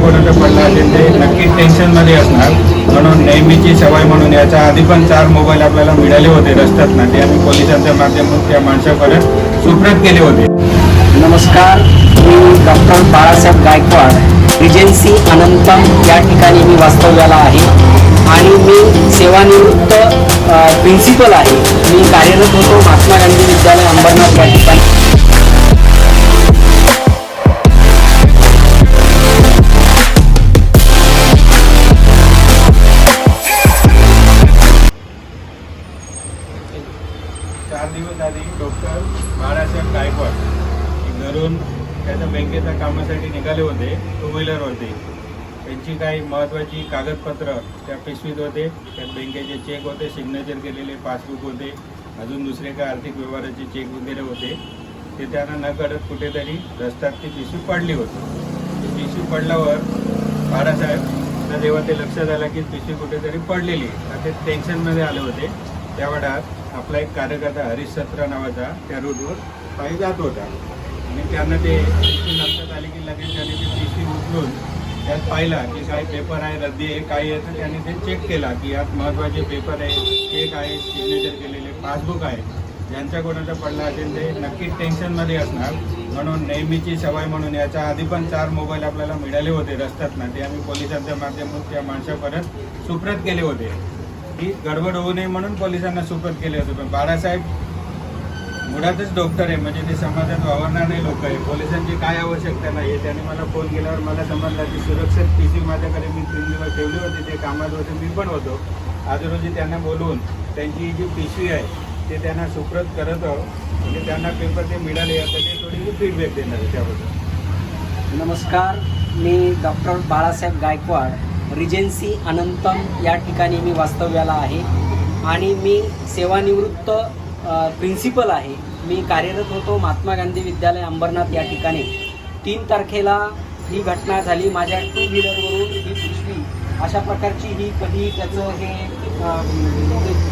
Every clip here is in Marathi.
कुठं पडला असेल ते नक्कीच टेन्शनमध्ये असणार. म्हणून नेहमीची सवय म्हणून याच्या आधी पण चार मोबाईल आपल्याला मिळाले होते रस्त्यात ना ते आम्ही पोलिसांच्या माध्यमातून त्या माणसापर्यंत सुप्रत केले होते. नमस्कार मी डॉक्टर बाळासाहेब गायकवाड. रिजन्सी अनंतम या ठिकाणी मी वास्तव्याला आहे. आणि मी सेवानिवृत्त प्रिन्सिपल आहे. मी कार्यरत होतो महात्मा गांधी विद्यालय अंबरनाथ या ठिकाणी. चार दिवस आधी डॉक्टर बाळासाहेब गायकवाड घरून त्याच्या बँकेच्या कामासाठी निघाले होते टू व्हीलरवरती त्यांची काही महत्त्वाची कागदपत्र त्या पिशवीत होते त्यात बँकेचे चेक होते सिग्नेचर केलेले पासबुक होते अजून दुसरे काय आर्थिक व्यवहाराचे चेक वगैरे होते. ते त्यांना न करत कुठेतरी रस्त्यात ती पिशवी पडली होती. ती पिशवी पडल्यावर बाळासाहेब जेव्हा ते लक्षात आलं की पिशवी कुठेतरी पडलेली आहे. तर ते टेन्शनमध्ये आले होते. त्या वेळात आपला एक कार्यकर्ता हरीश सत्रा नावाचा त्या रूटवर पायी जात होता. आणि त्यांना ते लक्षात आले की लगेच त्याने टी सी उचलून त्यात पाहिला की काय पेपर आहे रद्दी आहे काय आहे तर त्याने ते चेक केला की यात महत्त्वाचे पेपर आहे चेक आहे सिग्नेचर केलेले पासबुक आहे. ज्यांच्या कोणाचा पडला असेल ते नक्कीच टेन्शनमध्ये असणार. म्हणून नेहमीची सवय म्हणून याच्या आधी पण चार मोबाईल आपल्याला मिळाले होते रस्त्यात ना ते आम्ही पोलिसांच्या माध्यमातून त्या माणसापर्यंत सुप्रत केले होते. ही गडबड होऊ नये म्हणून पोलिसांना सुप्रत केले होते. पण बाळासाहेब मुळातच डॉक्टर आहे म्हणजे ते समाजात वावरणारे लोक आहे. पोलिसांची काय आवश्यकता नाही आहे. त्याने मला फोन केल्यावर मला समजलं की सुरक्षित पी सी माझ्याकडे मी तीन दिवस ठेवली होती ते कामात होते मी पण होतो. आज रोजी त्यांना बोलवून त्यांची जी पिशवी आहे ते त्यांना सुप्रत करत म्हणजे त्यांना पेपर ते मिळाले त्याची थोडी फीडबॅक देणार त्याबद्दल. नमस्कार मी डॉक्टर बाळासाहेब गायकवाड. रिजेन्सी अनंतम या ठिकाणी मी वास्तव्याला आहे. आणि मी सेवानिवृत्त प्रिन्सिपल आहे. मी कार्यरत होतो महात्मा गांधी विद्यालय अंबरनाथ या ठिकाणी. तीन तारखेला ही घटना झाली. माझ्या टू व्हीलरवरून ही पिशवी अशा प्रकारची ही कधी त्याचं हे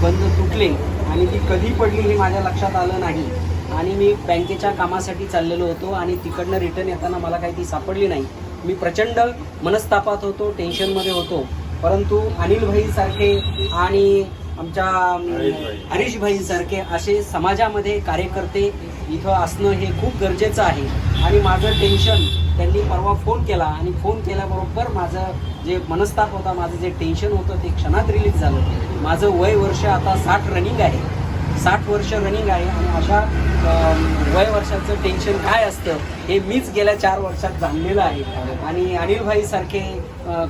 बंद तुटले आणि ती कधी पडली हे माझ्या लक्षात आलं नाही. आणि मी बँकेच्या कामासाठी चाललेलो होतो आणि तिकडनं रिटर्न येताना मला काही ती सापडली नाही. मी प्रचंड मनस्तापात होतो टेन्शनमध्ये होतो. परंतु अनिल भाईसारखे आणि आमच्या. हरीश भाईंसारखे असे समाजामध्ये कार्यकर्ते इथं असणं हे खूप गरजेचं आहे. आणि माझं टेन्शन त्यांनी परवा फोन केला आणि फोन केल्याबरोबर माझं जे मनस्ताप होता माझं जे टेन्शन होतं ते क्षणात रिलीज झालं. माझं वय वर्ष आता साठ रनिंग आहे. साठ वर्ष रनिंग आहे आणि अशा वय वर्षाचं टेन्शन काय असतं हे मीच गेल्या चार वर्षात जाणलेलं आहे. आणि अनिलभाईसारखे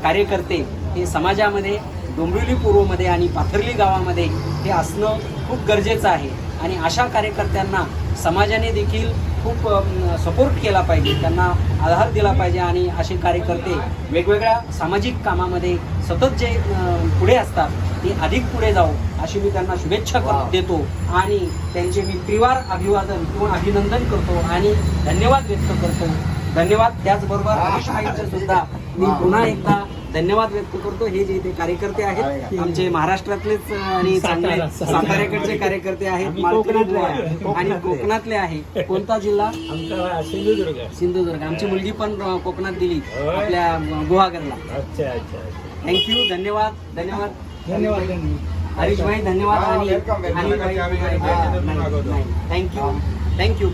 कार्यकर्ते हे समाजामध्ये डोंबिवली पूर्वमध्ये आणि पाथर्ली गावामध्ये हे असणं खूप गरजेचं आहे. आणि अशा कार्यकर्त्यांना समाजाने देखील खूप सपोर्ट केला पाहिजे. त्यांना आधार दिला पाहिजे आणि असे कार्यकर्ते वेगवेगळ्या सामाजिक कामामध्ये सतत जे पुढे असतात ते अधिक पुढे जाऊ अशी मी त्यांना शुभेच्छा कर- देतो. आणि त्यांचे मी त्रिवार अभिवादन किंवा अभिनंदन करतो आणि धन्यवाद व्यक्त करतो. धन्यवाद त्याचबरोबर भाईंचे सुद्धा. मी पुन्हा एकदा धन्यवाद व्यक्त करतो. हे जे इथे कार्यकर्ते आहेत आमचे महाराष्ट्रातलेच आणि चांगले साताऱ्याकडचे कार्यकर्ते आहेत मालकणीतले आहे. आणि कोकणातले आहे. कोणता जिल्हा? सिंधुदुर्ग. सिंधुदुर्ग. आमची मुलगी पण कोकणात दिली. आपल्या गुहागरला. अच्छा अच्छा थँक्यू धन्यवाद. धन्यवाद. धन्यवाद हरीश भाई. धन्यवाद. आणि. Thank you thank you